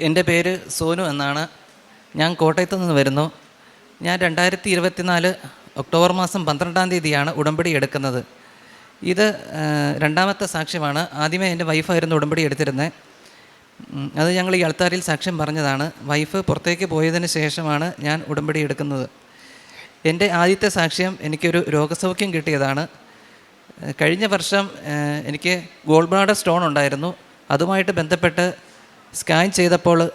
എന്റെ പേര് സോനു എന്നാണ്. ഞാൻ കോട്ടയത്ത് നിന്ന് വരുന്നു. ഞാൻ രണ്ടായിരത്തി ഇരുപത്തിനാല് ഒക്ടോബർ മാസം പന്ത്രണ്ടാം തീയതിയാണ് ഉടമ്പടി എടുക്കുന്നത്. ഇത് രണ്ടാമത്തെ സാക്ഷ്യമാണ്. ആദ്യമേ എന്റെ വൈഫായിരുന്നു ഉടമ്പടി എടുത്തിരുന്നത് അത് ഞങ്ങൾ ഈ അൾത്താരിൽ സാക്ഷ്യം പറഞ്ഞതാണ്. വൈഫ് പുറത്തേക്ക് പോയതിന് ശേഷമാണ് ഞാൻ ഉടമ്പടി എടുക്കുന്നത്. എന്റെ ആദ്യത്തെ സാക്ഷ്യം എനിക്കൊരു രോഗസൗഖ്യം കിട്ടിയതാണ്. കഴിഞ്ഞ വർഷം എനിക്ക് ഗോൾബ്ലാഡർ സ്റ്റോൺ ഉണ്ടായിരുന്നു. അതുമായിട്ട് ബന്ധപ്പെട്ട് സ്കാൻ ചെയ്തപ്പോൾ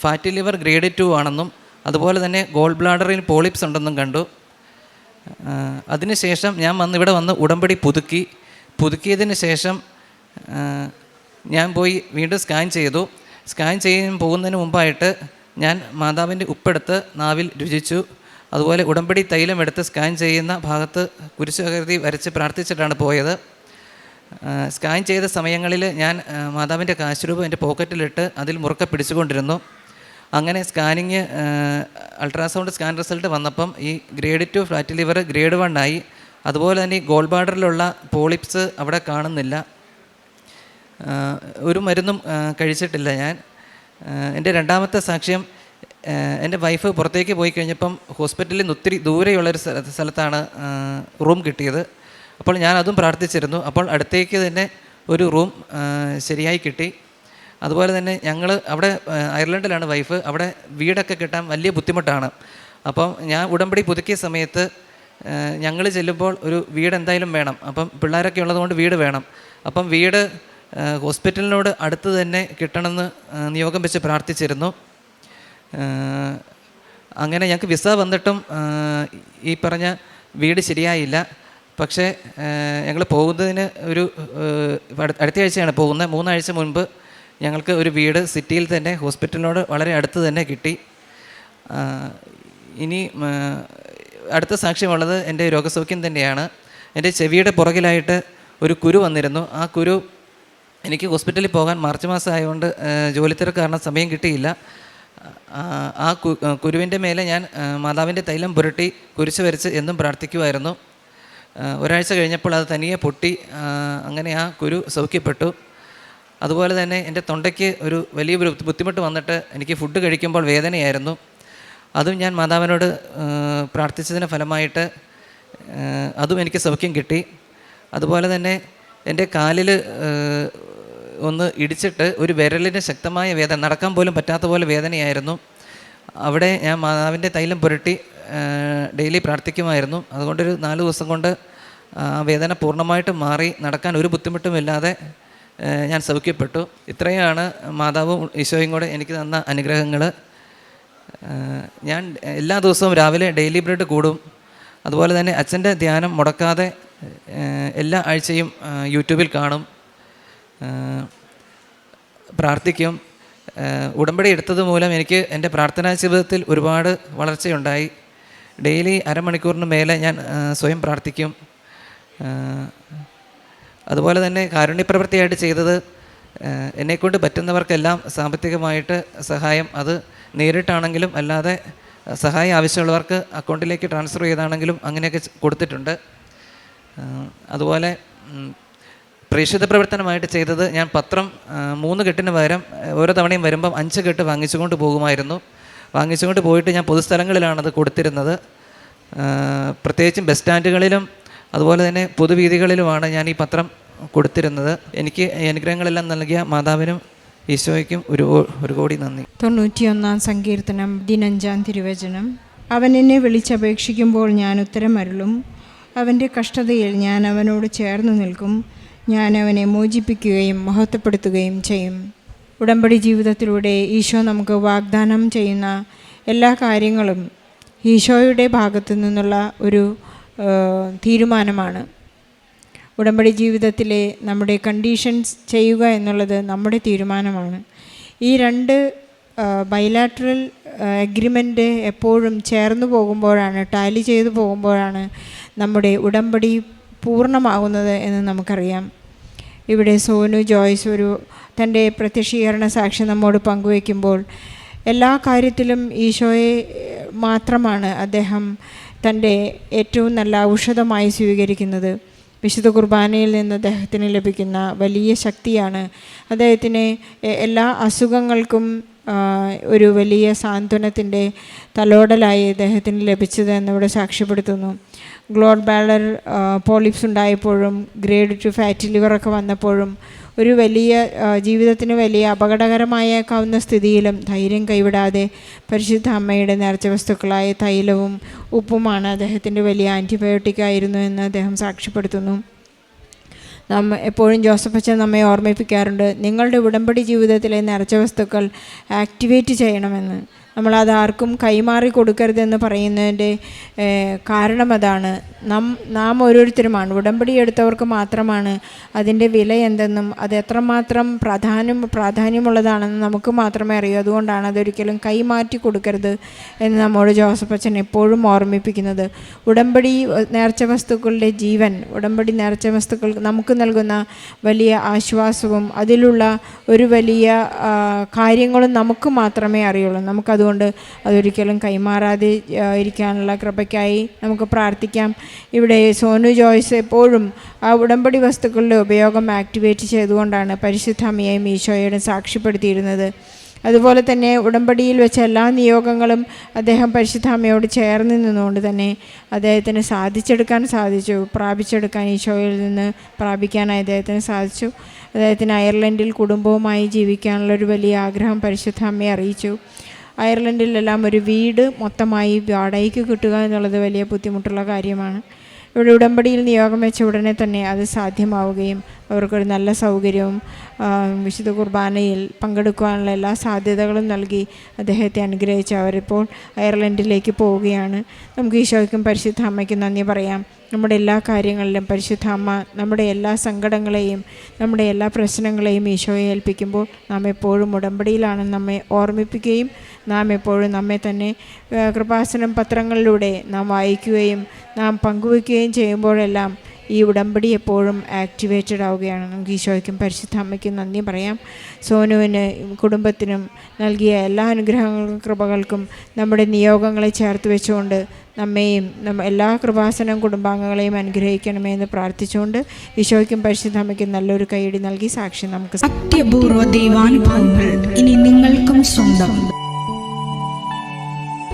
ഫാറ്റി ലിവർ ഗ്രേഡ് ടു ആണെന്നും അതുപോലെ തന്നെ ഗോൾ ബ്ലാഡറിൽ പോളിപ്സ് ഉണ്ടെന്നും കണ്ടു. അതിനുശേഷം ഞാൻ വന്ന് ഇവിടെ വന്ന് ഉടമ്പടി പുതുക്കി. പുതുക്കിയതിന് ശേഷം ഞാൻ പോയി വീണ്ടും സ്കാൻ ചെയ്തു. സ്കാൻ ചെയ്യാൻ പോകുന്നതിന് മുമ്പായിട്ട് ഞാൻ മാതാവിന്റെ ഉപ്പെടുത്ത് നാവിൽ രുചിച്ചു. അതുപോലെ ഉടമ്പടി തൈലം എടുത്ത് സ്കാൻ ചെയ്യുന്ന ഭാഗത്ത് കുരിശുകൃതി വരച്ച് പ്രാർത്ഥിച്ചിട്ടാണ് പോയത്. സ്കാൻ ചെയ്ത സമയങ്ങളിൽ ഞാൻ മാതാവിന്റെ കാശുരൂപം എന്റെ പോക്കറ്റിലിട്ട് അതിൽ മുറുക്കെ പിടിച്ചുകൊണ്ടിരുന്നു. അങ്ങനെ സ്കാനിങ് അൾട്രാസൗണ്ട് സ്കാൻ റിസൾട്ട് വന്നപ്പം ഈ grade two flat liver grade one ആയി. അതുപോലെ തന്നെ ഈ ഗോൾ ബാർഡറിലുള്ള പോളിപ്സ് അവിടെ കാണുന്നില്ല. ഒരു മരുന്നും കഴിച്ചിട്ടില്ല ഞാൻ. എന്റെ രണ്ടാമത്തെ സാക്ഷ്യം എന്റെ വൈഫ് പുറത്തേക്ക് പോയി കഴിഞ്ഞപ്പം ഹോസ്പിറ്റലിൽ നിന്ന് ഒത്തിരി ദൂരെയുള്ളൊരു സ്ഥല സ്ഥലത്താണ് റൂം കിട്ടിയത്. അപ്പോൾ ഞാൻ അതും പ്രാർത്ഥിച്ചിരുന്നു. അപ്പോൾ അടുത്തേക്ക് തന്നെ ഒരു റൂം ശരിയായി കിട്ടി. അതുപോലെ തന്നെ ഞങ്ങൾ അവിടെ അയർലൻഡിലാണ് വൈഫ്. അവിടെ വീടൊക്കെ കിട്ടാൻ വലിയ ബുദ്ധിമുട്ടാണ്. അപ്പം ഞാൻ ഉടമ്പടി പുതുക്കിയ സമയത്ത് ഞങ്ങൾ ചെല്ലുമ്പോൾ ഒരു വീട് എന്തായാലും വേണം. അപ്പം പിള്ളേരൊക്കെ ഉള്ളതുകൊണ്ട് വീട് വേണം. അപ്പം വീട് ഹോസ്പിറ്റലിനോട് അടുത്ത് തന്നെ കിട്ടണമെന്ന് നിയോഗം വെച്ച് പ്രാർത്ഥിച്ചിരുന്നു. അങ്ങനെ ഞങ്ങൾക്ക് വിസ വന്നിട്ടും ഈ പറഞ്ഞ വീട് ശരിയായില്ല. പക്ഷേ ഞങ്ങൾ പോകുന്നതിന് ഒരു അടുത്ത ആഴ്ചയാണ് പോകുന്നത്. മൂന്നാഴ്ച മുൻപ് ഞങ്ങൾക്ക് ഒരു വീട് സിറ്റിയിൽ തന്നെ ഹോസ്പിറ്റലിനോട് വളരെ അടുത്ത് തന്നെ കിട്ടി. ഇനി അടുത്ത സാക്ഷ്യമുള്ളത് എന്റെ രോഗസൗഖ്യം തന്നെയാണ്. എന്റെ ചെവിയുടെ പുറകിലായിട്ട് ഒരു കുരു വന്നിരുന്നു. ആ കുരു എനിക്ക് ഹോസ്പിറ്റലിൽ പോകാൻ മാർച്ച് മാസം ആയതുകൊണ്ട് ജോലി തിരക്ക് കാരണം സമയം കിട്ടിയില്ല. ആ, കുരുവിന്റെ മേലെ ഞാൻ മാതാവിന്റെ തൈലം പുരട്ടി കുരിശ് വരച്ച് എന്നും പ്രാർത്ഥിക്കുമായിരുന്നു ഒരാഴ്ച കഴിഞ്ഞപ്പോൾ അത് തനിയെ പൊട്ടി. അങ്ങനെ ആ കുരു സൗഖ്യപ്പെട്ടു. അതുപോലെ തന്നെ എന്റെ തൊണ്ടയ്ക്ക് ഒരു വലിയൊരു ബുദ്ധിമുട്ട് വന്നിട്ട് എനിക്ക് ഫുഡ് കഴിക്കുമ്പോൾ വേദനയായിരുന്നു. അതും ഞാൻ മാതാവിനോട് പ്രാർത്ഥിച്ചതിന് ഫലമായിട്ട് അതും എനിക്ക് സൗഖ്യം കിട്ടി. അതുപോലെ തന്നെ എന്റെ കാലിൽ ഒന്ന് ഇടിച്ചിട്ട് ഒരു വിരലിന് ശക്തമായ വേദന നടക്കാൻ പോലും പറ്റാത്ത പോലെ വേദനയായിരുന്നു. അവിടെ ഞാൻ മാതാവിന്റെ തൈലം പുരട്ടി ഡെയിലി പ്രാർത്ഥിക്കുമായിരുന്നു. അതുകൊണ്ടൊരു നാല് ദിവസം കൊണ്ട് വേദന പൂർണമായിട്ടും മാറി നടക്കാൻ ഒരു ബുദ്ധിമുട്ടുമില്ലാതെ ഞാൻ സൗഖ്യപ്പെട്ടു ഇത്രയാണ് മാതാവും ഈശോയും കൂടെ എനിക്ക് തന്ന അനുഗ്രഹങ്ങൾ ഞാൻ എല്ലാ ദിവസവും രാവിലെ ഡെയിലി ബ്രെഡ് കൂടും. അതുപോലെ തന്നെ അച്ഛന്റെ ധ്യാനം മുടക്കാതെ എല്ലാ ആഴ്ചയും യൂട്യൂബിൽ കാണും. പ്രാർത്ഥിക്കും. ഉടമ്പടി എടുത്തത് മൂലം എനിക്ക് എന്റെ പ്രാർത്ഥനാ ജീവിതത്തിൽ ഒരുപാട് വളർച്ചയുണ്ടായി. ഡെയിലി അരമണിക്കൂറിന് മേലെ ഞാൻ സ്വയം പ്രാർത്ഥിക്കും. അതുപോലെ തന്നെ കാരുണ്യപ്രവൃത്തിയായിട്ട് ചെയ്തത് എന്നെക്കൊണ്ട് പറ്റുന്നവർക്കെല്ലാം സാമ്പത്തികമായിട്ട് സഹായം. അത് നേരിട്ടാണെങ്കിലും അല്ലാതെ സഹായം ആവശ്യമുള്ളവർക്ക് അക്കൗണ്ടിലേക്ക് ട്രാൻസ്ഫർ ചെയ്താണെങ്കിലും അങ്ങനെയൊക്കെ കൊടുത്തിട്ടുണ്ട്. അതുപോലെ പ്രേക്ഷിത പ്രവർത്തനമായിട്ട് ചെയ്തത് ഞാൻ പത്രം മൂന്ന് കെട്ടിന് പകരം ഓരോ തവണയും വരുമ്പം അഞ്ച് കെട്ട് വാങ്ങിച്ചുകൊണ്ട് പോകുമായിരുന്നു. വാങ്ങിച്ചുകൊണ്ട് പോയിട്ട് ഞാൻ പൊതുസ്ഥലങ്ങളിലാണ് അത് കൊടുത്തിരുന്നത്. പ്രത്യേകിച്ചും ബസ് സ്റ്റാൻഡുകളിലും അതുപോലെ തന്നെ പൊതുവീതികളിലുമാണ് ഞാൻ ഈ പത്രം കൊടുത്തിരുന്നത്. എനിക്ക് അനുഗ്രഹങ്ങളെല്ലാം നൽകിയ മാതാവിനും ഈശോയ്ക്കും ഒരു ഒരു കോടി നന്ദി. തൊണ്ണൂറ്റിയൊന്നാം സങ്കീർത്തനം പതിനഞ്ചാം തിരുവചനം. അവൻ എന്നെ വിളിച്ചപേക്ഷിക്കുമ്പോൾ ഞാൻ ഉത്തരമരുളും. അവന്റെ കഷ്ടതയിൽ ഞാൻ അവനോട് ചേർന്ന് നിൽക്കും. ഞാൻ അവനെ മോചിപ്പിക്കുകയും മഹത്വപ്പെടുത്തുകയും ചെയ്യും. ഉടമ്പടി ജീവിതത്തിലൂടെ ഈശോ നമുക്ക് വാഗ്ദാനം ചെയ്യുന്ന എല്ലാ കാര്യങ്ങളും ഈശോയുടെ ഭാഗത്തു നിന്നുള്ള ഒരു തീരുമാനമാണ്. ഉടമ്പടി ജീവിതത്തിലെ നമ്മുടെ കണ്ടീഷൻസ് ചെയ്യുക എന്നുള്ളത് നമ്മുടെ തീരുമാനമാണ്. ഈ രണ്ട് ബൈലാറ്ററൽ അഗ്രിമെന്റ് എപ്പോഴും ചേർന്ന് പോകുമ്പോഴാണ് ടാലി ചെയ്തു പോകുമ്പോഴാണ് നമ്മുടെ ഉടമ്പടി പൂർണമാകുന്നത് എന്ന് നമുക്കറിയാം. ഇവിടെ സോനു ജോയ്സ് ഒരു തന്റെ പ്രത്യക്ഷീകരണ സാക്ഷി നമ്മോട് പങ്കുവയ്ക്കുമ്പോൾ എല്ലാ കാര്യത്തിലും ഈശോയെ മാത്രമാണ് അദ്ദേഹം തന്റെ ഏറ്റവും നല്ല ഔഷധമായി സ്വീകരിക്കുന്നത്. വിശുദ്ധ കുർബാനയിൽ നിന്ന് അദ്ദേഹത്തിന് ലഭിക്കുന്ന വലിയ ശക്തിയാണ്. അദ്ദേഹത്തിന് എല്ലാ അസുഖങ്ങൾക്കും ഒരു വലിയ സാന്ത്വനത്തിന്റെ തലോടലായി അദ്ദേഹത്തിന് ലഭിച്ചത് എന്നിവിടെ സാക്ഷ്യപ്പെടുത്തുന്നു. ഗ്ലോഡ് ബാലർ പോളിപ്സ് ഉണ്ടായപ്പോഴും ഗ്രേഡ് ടു ഫാറ്റി ലിവറൊക്കെ വന്നപ്പോഴും ഒരു വലിയ ജീവിതത്തിന് വലിയ അപകടകരമായേക്കാവുന്ന സ്ഥിതിയിലും ധൈര്യം കൈവിടാതെ പരിശുദ്ധ അമ്മയുടെ നേർച്ച വസ്തുക്കളായ തൈലവും ഉപ്പുമാണ് അദ്ദേഹത്തിന്റെ വലിയ ആന്റിബയോട്ടിക് ആയിരുന്നു എന്ന് അദ്ദേഹം സാക്ഷ്യപ്പെടുത്തുന്നു. നമ്മ എപ്പോഴും ജോസഫ് അച്ഛൻ നമ്മെ ഓർമ്മിപ്പിക്കാറുണ്ട് നിങ്ങളുടെ ഉടമ്പടി ജീവിതത്തിലെ നിറച്ച വസ്തുക്കൾ ആക്ടിവേറ്റ് ചെയ്യണമെന്ന്. നമ്മളത് ആർക്കും കൈമാറി കൊടുക്കരുതെന്ന് പറയുന്നതിന്റെ കാരണം അതാണ് നാം നാം ഓരോരുത്തരുമാണ്. ഉടമ്പടി എടുത്തവർക്ക് മാത്രമാണ് അതിന്റെ വില എന്തെന്നും അത് എത്രമാത്രം പ്രാധാന്യം പ്രാധാന്യമുള്ളതാണെന്ന് നമുക്ക് മാത്രമേ അറിയൂ. അതുകൊണ്ടാണ് അതൊരിക്കലും കൈമാറ്റി കൊടുക്കരുത് എന്ന് നമ്മോട് ജോസഫ് അച്ഛൻ എപ്പോഴും ഓർമ്മിപ്പിക്കുന്നത്. ഉടമ്പടി നേർച്ച വസ്തുക്കളുടെ ജീവൻ ഉടമ്പടി നേർച്ച വസ്തുക്കൾ നമുക്ക് നൽകുന്ന വലിയ ആശ്വാസവും അതിലുള്ള ഒരു വലിയ കാര്യങ്ങളും നമുക്ക് മാത്രമേ അറിയുള്ളൂ. നമുക്കതുകൊണ്ട് അതൊരിക്കലും കൈമാറാതെ ഇരിക്കാനുള്ള കൃപയ്ക്കായി നമുക്ക് പ്രാർത്ഥിക്കാം. ഇവിടെ സോനു ജോയ്സ് എപ്പോഴും ആ ഉടമ്പടി വസ്തുക്കളുടെ ഉപയോഗം ആക്ടിവേറ്റ് ചെയ്തുകൊണ്ടാണ് പരിശുദ്ധ അമ്മയെയും ഈശോയോടും സാക്ഷ്യപ്പെടുത്തിയിരുന്നത്. അതുപോലെ തന്നെ ഉടമ്പടിയിൽ വെച്ച എല്ലാ നിയോഗങ്ങളും അദ്ദേഹം പരിശുദ്ധ അമ്മയോട് ചേർന്ന് നിന്നുകൊണ്ട് തന്നെ അദ്ദേഹത്തിന് സാധിച്ചെടുക്കാൻ സാധിച്ചു. പ്രാപിച്ചെടുക്കാൻ ഈശോയിൽ നിന്ന് പ്രാപിക്കാനായി അദ്ദേഹത്തിന് സാധിച്ചു. അദ്ദേഹത്തിന് അയർലൻഡിൽ കുടുംബവുമായി ജീവിക്കാനുള്ള ഒരു വലിയ ആഗ്രഹം പരിശുദ്ധ അമ്മയെ അറിയിച്ചു. അയർലൻഡിലെല്ലാം ഒരു വീട് മൊത്തമായി വാടകയ്ക്ക് കിട്ടുക എന്നുള്ളത് വലിയ ബുദ്ധിമുട്ടുള്ള കാര്യമാണ്. ഇവിടെ ഉടമ്പടിയിൽ നിയോഗം വെച്ച ഉടനെ തന്നെ അത് സാധ്യമാവുകയും അവർക്കൊരു നല്ല സൗകര്യവും വിശുദ്ധ കുർബാനയിൽ പങ്കെടുക്കുവാനുള്ള എല്ലാ സാധ്യതകളും നൽകി അദ്ദേഹത്തെ അനുഗ്രഹിച്ച് അവരിപ്പോൾ അയർലൻഡിലേക്ക് പോവുകയാണ്. നമുക്ക് ഈശോയ്ക്കും പരിശുദ്ധ അമ്മയ്ക്ക് നന്ദി പറയാം. നമ്മുടെ എല്ലാ കാര്യങ്ങളിലും പരിശുദ്ധ അമ്മ നമ്മുടെ എല്ലാ സങ്കടങ്ങളെയും നമ്മുടെ എല്ലാ പ്രശ്നങ്ങളെയും ഈശോയെ ഏൽപ്പിക്കുമ്പോൾ നാം എപ്പോഴും ഉടമ്പടിയിലാണ് നമ്മെ ഓർമ്മിപ്പിക്കുകയും നാം എപ്പോഴും നമ്മെ തന്നെ കൃപാസനം പത്രങ്ങളിലൂടെ നാം വായിക്കുകയും നാം പങ്കുവയ്ക്കുകയും ചെയ്യുമ്പോഴെല്ലാം ഈ ഉടമ്പടി എപ്പോഴും ആക്ടിവേറ്റഡ് ആവുകയാണ്. നമുക്ക് ഈശോയ്ക്കും പരിശുദ്ധ അമ്മയ്ക്കും നന്ദി പറയാം. സോനുവിന് കുടുംബത്തിനും നൽകിയ എല്ലാ അനുഗ്രഹങ്ങൾക്കും കൃപകൾക്കും നമ്മുടെ നിയോഗങ്ങളെ ചേർത്ത് വെച്ചുകൊണ്ട് നമ്മെയും നമ്മ എല്ലാ കൃപാസനം കുടുംബാംഗങ്ങളെയും അനുഗ്രഹിക്കണമേ എന്ന് പ്രാർത്ഥിച്ചുകൊണ്ട് ഈശോയ്ക്കും പരിശുദ്ധ അമ്മയ്ക്കും നല്ലൊരു കൈയടി നൽകി സാക്ഷി നമുക്ക് സത്യപൂർവ ദൈവാനുഭവങ്ങൾ ഇനി നിങ്ങൾക്കും സ്വന്തം.